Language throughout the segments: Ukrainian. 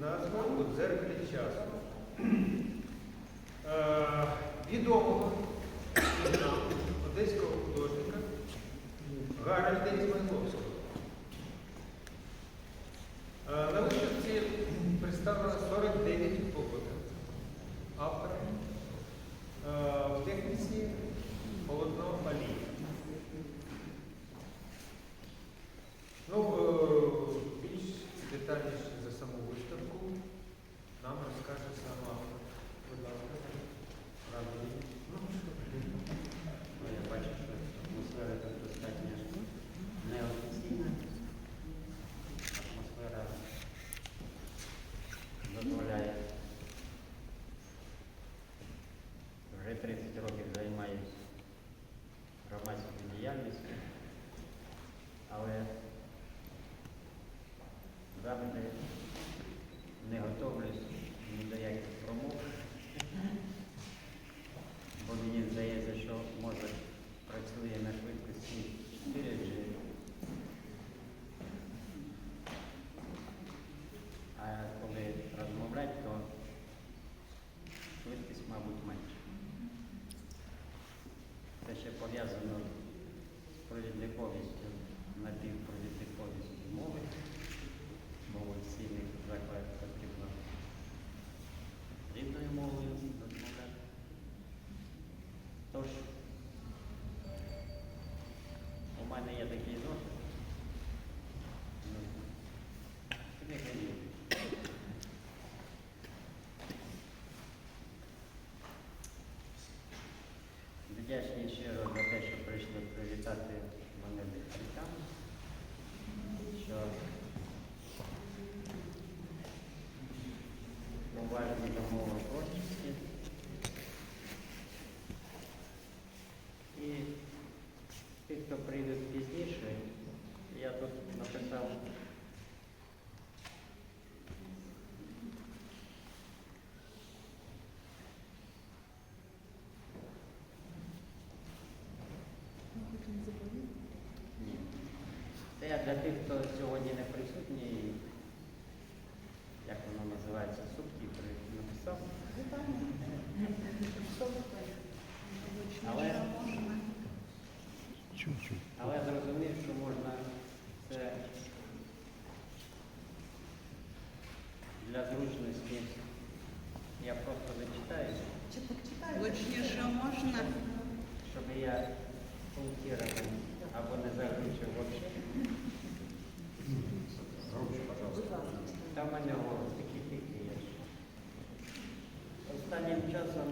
назвою «У дзеркалі часу. Е, відомого Вдячний щиро за те, що прийшли привітати мене відкриттям, що уважні до мови творчості. І ті, хто прийдуть пізніше, я тут написав ні. Це я для тих, хто сьогодні не присутній, як воно називається, субтитри написав. Але, але зрозумів, що можна це для зручності. Я просто зачитаю, Точніше можна. щоб я пунктирований або не заглючив взагалі. Там у мене голос такий тихий є. Останнім часом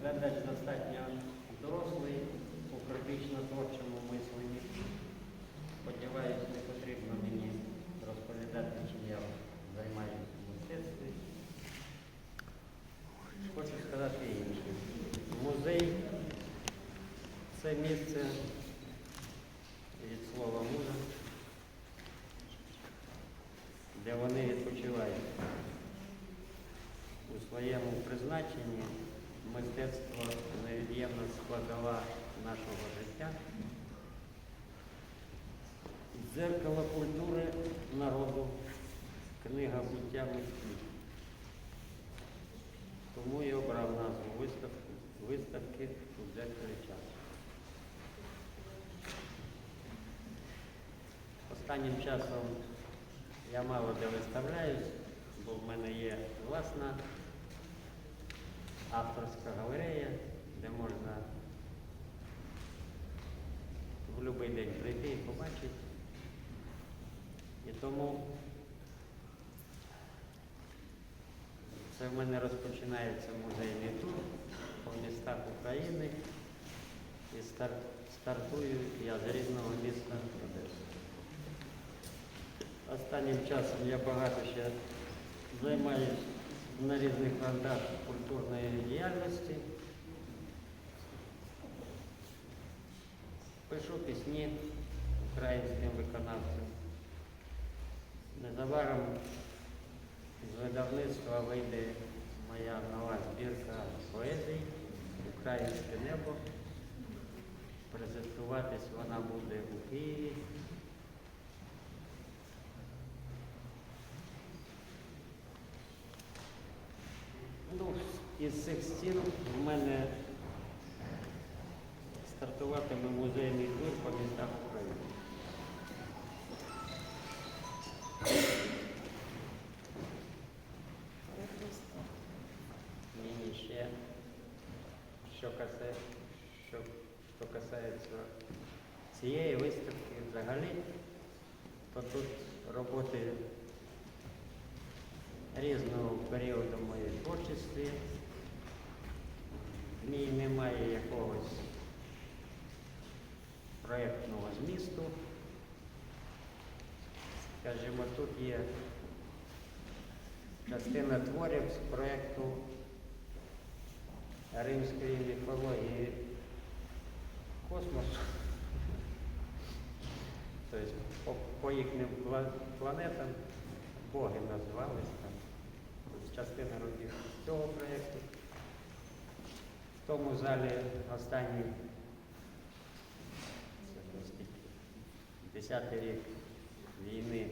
глядач достатньо дорослий у критично творчому мисленні. Сподіваюсь, не потрібно мені розповідати, чим я займаюся в мистецтві. Хочу сказати інше. Музей це від слова муза, де вони відпочивають у своєму призначенні мистецтво невід'ємна складова нашого життя. Дзеркало культури народу, книга буття митців. Тому і обрав назву виставки, виставки у дзеркалі часу. Останнім часом я мало де виставляюсь, бо в мене є власна авторська галерея, де можна в будь-який день прийти і побачити. І тому це в мене розпочинається музейний тур по містах України. І стартую я з різного міста Одеси. Останнім часом я багато ще займаюся на різних фронтах культурної діяльності. Пишу пісні українським виконавцям. Незабаром з видавництва вийде моя нова збірка поезій Українське небо. Відбуватись вона буде у Києві. Ну, із цих стін в мене стартуватиме музейний тур по містах України. Ні, ще, що касає, що, що касається цієї виставки взагалі, то тут роботи різного періоду моєї творчості. В ній немає якогось проєктного змісту. Скажімо, тут є частина творів з проєкту римської міфології космосу. Тобто по, по їхнім планетам боги назвались там. Частина робіт цього проєкту. В тому залі останній це вже скільки, десятий рік війни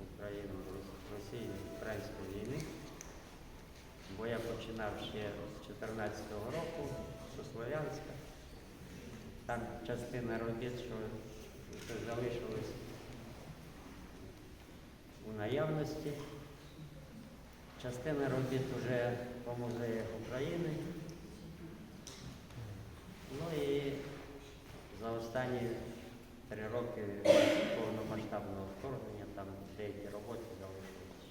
України, Росії, Української війни. Бо я починав ще з 14-го року, з Слов'янська. Там частина робіт, що залишились у наявності. Частина робіт вже по музеях України. Ну і за останні три роки повномасштабного вторгнення там деякі роботи залишились.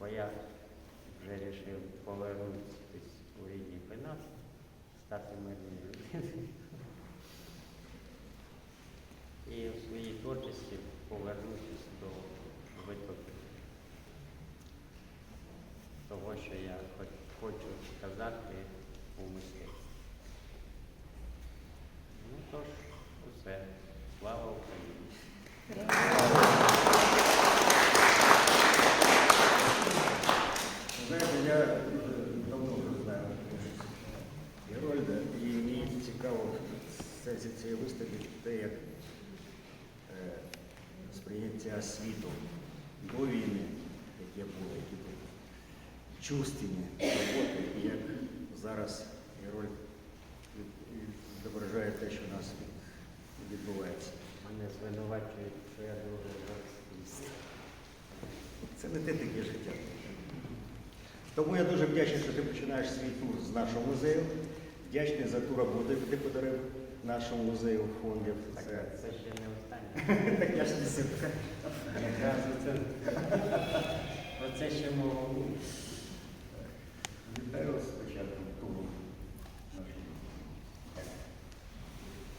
Бо я вже вирішив повернутися у рідний пенат, стати мирною людиною. І у своїй творчості повернутися до витоку того, що я хочу сказати у мистецтві. Ну тож, усе. Слава Україні! Знаєте, я давно вже знаю Герольда, і мені цікаво сенсі цієї виставки те, як е, сприйняття світу до війни, яке було, які були чувственні роботи, і як зараз від- відображає те, що у нас відбувається. Мене звинувачують, що я дуже жорсткий. Це не те таке життя. Тому я дуже вдячний, що ти починаєш свій тур з нашого музею. Вдячний за ту роботу, яку ти подарив нашому музею фондів. Так, Це, це ще не останнє. так я ж не про це ще мова. Вітаю вас спочатку туру нашого.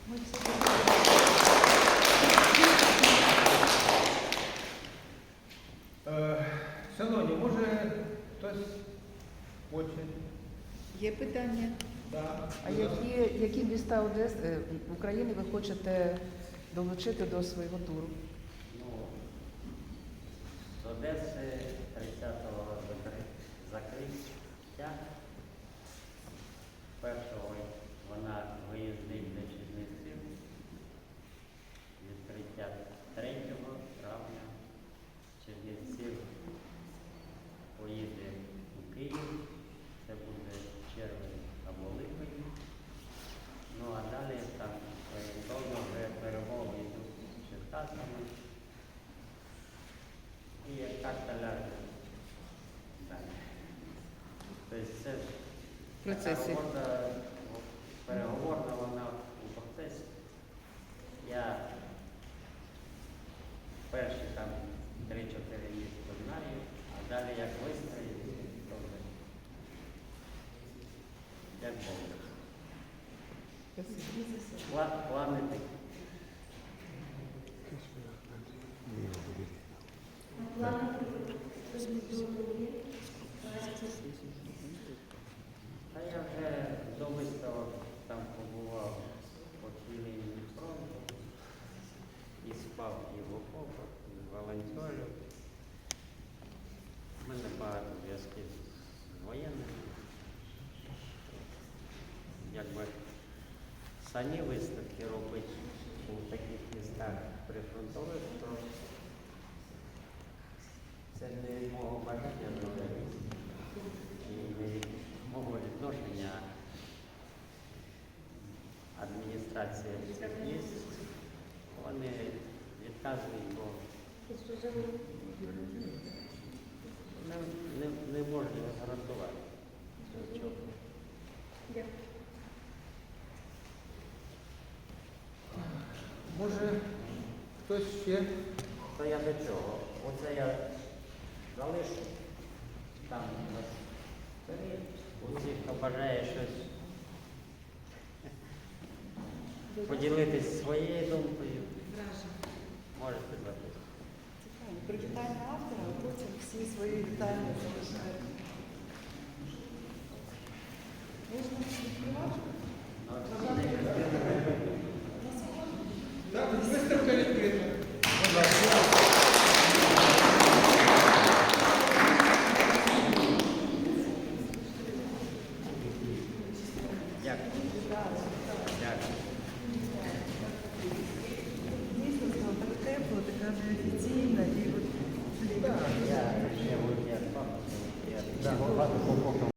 Ми всі Е, Шановні, може хтось хоче? Є питання? Да. А які, які міста Одес, е, України ви хочете долучити до свого туру? Ну, з Одеси 30-го закри- закриття. Першого вона виїздить до Чернівців. Відкриття 3 травня Чернівців поїде у Київ. Це буде червень або липень. Ну а далі там орієнтовно вже перемоги йдуть з Черкасами. І як карта ляже. Далі. Тобто це ж В процесі. переговорна вона у процесі. Я перші там 3-4 місяці знаю, а далі як вистрою, то вже як Бог. Плани такі. Та я вже до виставок там побував по цій лінії фронту. І спав і в окопах, і волонтерів. У мене багато зв'язків з воєнними. Якби самі виставки робити у таких містах прифронтових, то це не мого бажання і не мого відношення адміністрація цих міст. Вони відказують, бо не, не, не можуть гарантувати нічого. Може, хтось ще? То я до чого? Оце я залишу там. Усі, хто бажає щось поділитись своєю думкою, можете записати. Привітання автора, а потім всі свої вітання залишають. Можна відкривати?